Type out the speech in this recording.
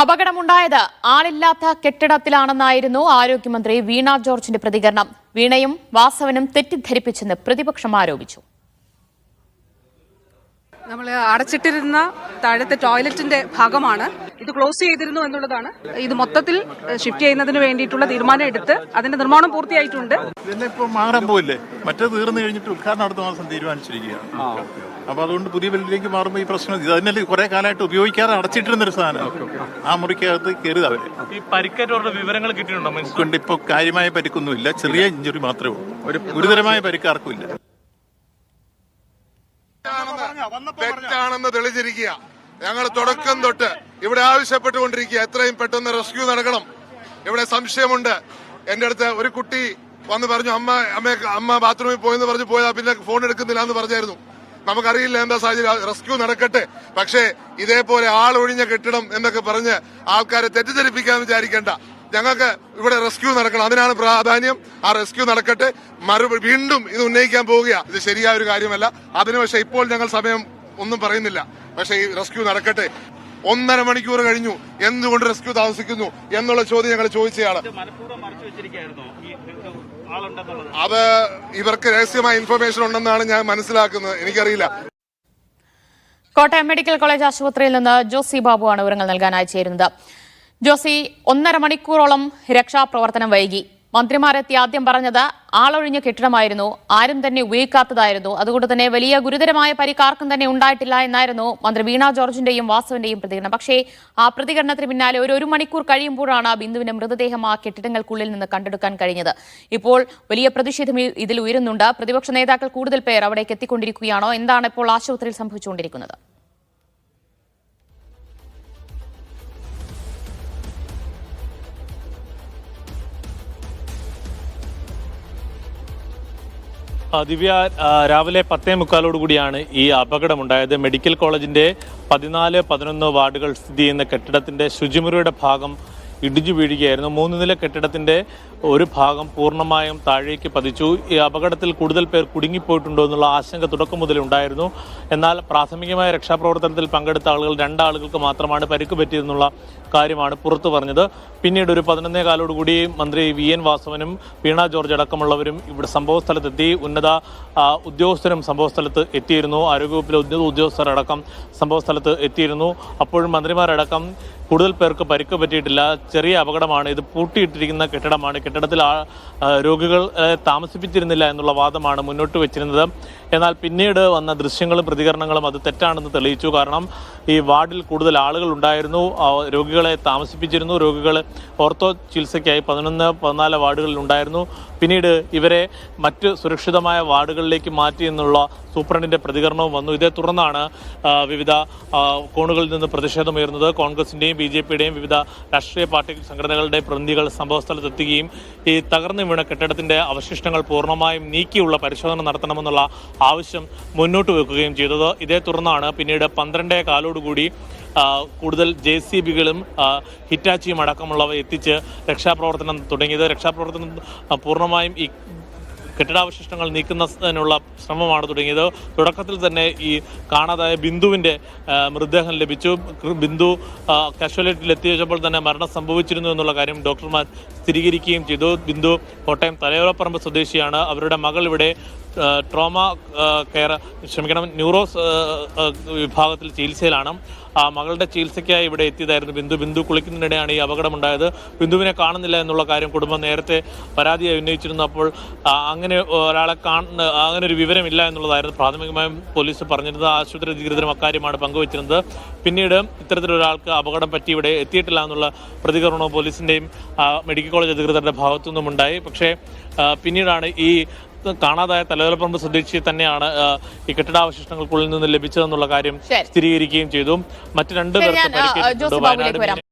അപകടമുണ്ടായത് ആളില്ലാത്ത കെട്ടിടത്തിലാണെന്നായിരുന്നു ആരോഗ്യമന്ത്രി വീണ ജോർജിന്റെ പ്രതികരണം. വീണയും വാസവനും തെറ്റിദ്ധരിപ്പിച്ചെന്ന് പ്രതിപക്ഷം ആരോപിച്ചു. നമ്മൾ അടച്ചിട്ടിരുന്ന താഴത്തെ ടോയ്ലറ്റിന്റെ ഭാഗമാണ്. ഇത് ക്ലോസ് ചെയ്തിരുന്നു എന്നുള്ളതാണ്. ഇത് മൊത്തത്തിൽ ഷിഫ്റ്റ് ചെയ്യുന്നതിന് വേണ്ടിയിട്ടുള്ള തീരുമാനം എടുത്ത് അതിന്റെ നിർമ്മാണം പൂർത്തിയായിട്ടുണ്ട്. ഇതെന്നെ ഇപ്പൊ മാറാൻ പോയില്ലേ മറ്റേ തീർന്നു കഴിഞ്ഞിട്ട് ഉദ്ഘാടനം അടുത്ത മാസം തീരുമാനിച്ചിരിക്കുകയാണ് അപ്പൊ അതുകൊണ്ട് പുതിയ ബില്ലിലേക്ക് മാറുമ്പോൾ ഈ പ്രശ്നം ഇത് തന്നെയല്ലേ കുറെ കാലമായിട്ട് ഉപയോഗിക്കാതെ അടച്ചിട്ടിരുന്ന ഒരു സാധനം ആ മുറിക്കകത്ത് അവർ ഈ പരിക്കേറ്റവരുടെ വിവരങ്ങൾ കിട്ടിയിട്ടുണ്ടോ ഇപ്പൊ കാര്യമായ പരിക്കൊന്നുമില്ല. ചെറിയ ഇഞ്ചുറി മാത്രമേ ഉള്ളൂ. ഒരു ഗുരുതരമായ പരിക്കാർക്കും ഇല്ല. തെറ്റാണെന്ന് തെളിഞ്ഞിരിക്കുക ഞങ്ങൾ തുടക്കം തൊട്ട് ഇവിടെ ആവശ്യപ്പെട്ടുകൊണ്ടിരിക്കുക. എത്രയും പെട്ടെന്ന് റെസ്ക്യൂ നടക്കണം. ഇവിടെ സംശയമുണ്ട്. എന്റെ അടുത്ത് ഒരു കുട്ടി വന്ന് പറഞ്ഞു അമ്മ അമ്മ അമ്മ ബാത്റൂമിൽ പോയെന്ന് പറഞ്ഞു പോയാ പിന്നെ ഫോൺ എടുക്കുന്നില്ല എന്ന് പറഞ്ഞായിരുന്നു. നമുക്കറിയില്ല എന്താ സാഹചര്യം. റെസ്ക്യൂ നടക്കട്ടെ. പക്ഷേ ഇതേപോലെ ആളൊഴിഞ്ഞ കെട്ടിടം എന്നൊക്കെ പറഞ്ഞ് ആൾക്കാരെ തെറ്റിദ്ധരിപ്പിക്കാൻ വിചാരിക്കേണ്ട. ഞങ്ങൾക്ക് ഇവിടെ റെസ്ക്യൂ നടക്കണം. അതിനാണ് പ്രാധാന്യം. ആ റെസ്ക്യൂ നടക്കട്ടെ. മറുപടി വീണ്ടും ഇത് ഉന്നയിക്കാൻ പോവുക ഇത് ശരിയായ ഒരു കാര്യമല്ല. അതിന് പക്ഷേ ഇപ്പോൾ ഞങ്ങൾ സമയം ഒന്നും പറയുന്നില്ല. പക്ഷേ ഈ റെസ്ക്യൂ നടക്കട്ടെ. ഒന്നര മണിക്കൂർ കഴിഞ്ഞു. എന്തുകൊണ്ട് റെസ്ക്യൂ താമസിക്കുന്നു എന്നുള്ള ചോദ്യം ഞങ്ങൾ ചോദിച്ചതാണ്. അത് ഇവർക്ക് രഹസ്യമായ ഇൻഫർമേഷൻ ഉണ്ടെന്നാണ് ഞാൻ മനസ്സിലാക്കുന്നത്. എനിക്കറിയില്ല. കോട്ടയം മെഡിക്കൽ കോളേജ് ആശുപത്രിയിൽ നിന്ന് ജോസി ബാബുവാണ് വിവരങ്ങൾ നൽകാനായി ചേരുന്നത്. ജോസി ഒന്നര മണിക്കൂറോളം രക്ഷാപ്രവർത്തനം വൈകി. മന്ത്രിമാരെത്തി ആദ്യം പറഞ്ഞത് ആളൊഴിഞ്ഞ കെട്ടിടമായിരുന്നു. ആരും തന്നെ ഉപയോഗിക്കാത്തതായിരുന്നു. അതുകൊണ്ട് തന്നെ വലിയ ഗുരുതരമായ പരിക്കാർക്കും തന്നെ ഉണ്ടായിട്ടില്ല എന്നായിരുന്നു മന്ത്രി വീണ ജോർജിന്റെയും വാസുവിന്റെയും പ്രതികരണം. പക്ഷേ ആ പ്രതികരണത്തിന് പിന്നാലെ ഒരു ഒരു മണിക്കൂർ കഴിയുമ്പോഴാണ് ബിന്ദുവിന്റെ മൃതദേഹം ആ കെട്ടിടങ്ങൾക്കുള്ളിൽ നിന്ന് കണ്ടെടുക്കാൻ കഴിഞ്ഞത്. ഇപ്പോൾ വലിയ പ്രതിഷേധം ഇതിൽ ഉയരുന്നുണ്ട്. പ്രതിപക്ഷ നേതാക്കൾ കൂടുതൽ പേർ അവിടേക്ക് എത്തിക്കൊണ്ടിരിക്കുകയാണോ? എന്താണ് ഇപ്പോൾ ആശുപത്രിയിൽ സംഭവിച്ചുകൊണ്ടിരിക്കുന്നത്? ദിവ്യ രാവിലെ പത്തേ മുക്കാലോട് കൂടിയാണ് ഈ അപകടമുണ്ടായത്. മെഡിക്കൽ കോളേജിന്റെ പതിനാല് പതിനൊന്ന് വാർഡുകൾ സ്ഥിതി ചെയ്യുന്ന കെട്ടിടത്തിന്റെ ശുചിമുറിയുടെ ഭാഗം ഇടിഞ്ഞു വീഴുകയായിരുന്നു. മൂന്ന് നില കെട്ടിടത്തിന്റെ ഒരു ഭാഗം പൂർണമായും താഴേക്ക് പതിച്ചു. ഈ അപകടത്തിൽ കൂടുതൽ പേർ കുടുങ്ങിപ്പോയിട്ടുണ്ടോ എന്നുള്ള ആശങ്ക തുടക്കം മുതൽ ഉണ്ടായിരുന്നു. എന്നാൽ പ്രാഥമികമായ രക്ഷാപ്രവർത്തനത്തിൽ പങ്കെടുത്ത ആളുകൾ രണ്ടാളുകൾക്ക് മാത്രമാണ് പരിക്ക് പറ്റിയതെന്നുള്ള കാര്യമാണ് പുറത്തു പറഞ്ഞത്. പിന്നീട് ഒരു പതിനൊന്നേ കാലോടുകൂടി മന്ത്രി വി എൻ വാസവനും വീണ ജോർജ് അടക്കമുള്ളവരും ഇവിടെ സംഭവ സ്ഥലത്തെത്തി ഉന്നത ഉദ്യോഗസ്ഥരും സംഭവ സ്ഥലത്ത് എത്തിയിരുന്നു. ആരോഗ്യവകുപ്പിലെ ഉന്നത ഉദ്യോഗസ്ഥരടക്കം സംഭവ സ്ഥലത്ത് എത്തിയിരുന്നു. അപ്പോഴും മന്ത്രിമാരടക്കം കൂടുതൽ പേർക്ക് പരിക്ക് പറ്റിയിട്ടില്ല. ചെറിയ അപകടമാണ്. ഇത് പൂട്ടിയിട്ടിരിക്കുന്ന കെട്ടിടമാണ്. കെട്ടിടത്തിൽ രോഗികൾ താമസിപ്പിച്ചിരുന്നില്ല എന്നുള്ള വാദമാണ് മുന്നോട്ട് വെച്ചിരുന്നത്. എന്നാൽ പിന്നീട് വന്ന ദൃശ്യങ്ങളും പ്രതികരണങ്ങളും അത് തെറ്റാണെന്ന് തെളിയിച്ചു. കാരണം ഈ വാർഡിൽ കൂടുതൽ ആളുകൾ ഉണ്ടായിരുന്നു. രോഗികളെ താമസിപ്പിച്ചിരുന്നു. രോഗികൾ ഓർത്തോ ചികിത്സയ്ക്കായി പതിനൊന്ന് പതിനാല് വാർഡുകളിൽ ഉണ്ടായിരുന്നു. പിന്നീട് ഇവരെ മറ്റ് സുരക്ഷിതമായ വാർഡുകളിലേക്ക് മാറ്റി എന്നുള്ള സൂപ്രണ്ടിന്റെ പ്രതികരണവും വന്നു. ഇതേ തുടർന്നാണ് വിവിധ കോണുകളിൽ നിന്ന് പ്രതിഷേധമുയർന്നത്. കോൺഗ്രസിന്റെയും ബി ജെ പിയുടെയും വിവിധ രാഷ്ട്രീയ പാർട്ടി സംഘടനകളുടെ പ്രതിനിധികൾ സംഭവസ്ഥലത്തെത്തുകയും ഈ തകർന്നു വീണ കെട്ടിടത്തിന്റെ അവശിഷ്ടങ്ങൾ പൂർണമായും നീക്കിയുള്ള പരിശോധന നടത്തണമെന്നുള്ള ആവശ്യം മുന്നോട്ട് വെക്കുകയും ചെയ്തത്. ഇതേ തുടർന്നാണ് പിന്നീട് പന്ത്രണ്ടേ കാലോടുകൂടി കൂടുതൽ ജെ സി ബികളും ഹിറ്റാച്ചിയും അടക്കമുള്ളവ എത്തിച്ച് രക്ഷാപ്രവർത്തനം തുടങ്ങിയത്. രക്ഷാപ്രവർത്തനം പൂർണമായും ഈ കെട്ടിടാവശിഷ്ടങ്ങൾ നീക്കുന്നതിനുള്ള ശ്രമമാണ് തുടങ്ങിയത്. തുടക്കത്തിൽ തന്നെ ഈ കാണാതായ ബിന്ദുവിന്റെ മൃതദേഹം ലഭിച്ചു. ബിന്ദു കാഷ്വാലിറ്റിയിൽ എത്തിയപ്പോൾ തന്നെ മരണം സംഭവിച്ചിരുന്നു എന്നുള്ള കാര്യം ഡോക്ടർമാർ സ്ഥിരീകരിക്കുകയും ചെയ്തു. ബിന്ദു കോട്ടയം തലയോലപ്പറമ്പ് സ്വദേശിയാണ്. അവരുടെ മകൾ ഇവിടെ ട്രോമ കെയർ ക്ഷമിക്കണം ന്യൂറോസ് വിഭാഗത്തിൽ ചികിത്സയിലാണ്. ആ മകളുടെ ചികിത്സയ്ക്കായി ഇവിടെ എത്തിയതായിരുന്നു ബിന്ദു. ബിന്ദു കുളിക്കുന്നതിനിടെയാണ് ഈ അപകടമുണ്ടായത്. ബിന്ദുവിനെ കാണുന്നില്ല എന്നുള്ള കാര്യം കുടുംബം നേരത്തെ പരാതിയായി ഉന്നയിച്ചിരുന്നപ്പോൾ അങ്ങനെ ഒരാളെ കാണുന്ന അങ്ങനെ ഒരു വിവരമില്ല എന്നുള്ളതായിരുന്നു പ്രാഥമികമായും പോലീസ് പറഞ്ഞിരുന്നത്. ആശുപത്രി അധികൃതരും അക്കാര്യമാണ് പങ്കുവച്ചിരുന്നത്. പിന്നീട് ഇത്തരത്തിലൊരാൾക്ക് അപകടം പറ്റി ഇവിടെ എത്തിയിട്ടില്ല എന്നുള്ള പ്രതികരണവും പോലീസിന്റെയും മെഡിക്കൽ കോളേജ് അധികൃതരുടെ ഭാഗത്തു നിന്നും ഉണ്ടായി പക്ഷേ പിന്നീടാണ് ഈ കാണാതായ തലയോലപ്പറമ്പ് സ്വദേശിയെ തന്നെയാണ് ഈ കെട്ടിടാവശിഷ്ടങ്ങൾക്കുള്ളിൽ നിന്ന് ലഭിച്ചതെന്നുള്ള കാര്യം. സ്ഥിരീകരിക്കുകയും ചെയ്തു മറ്റു രണ്ട് പേർക്ക് പരിക്കേറ്റിട്ടുണ്ട്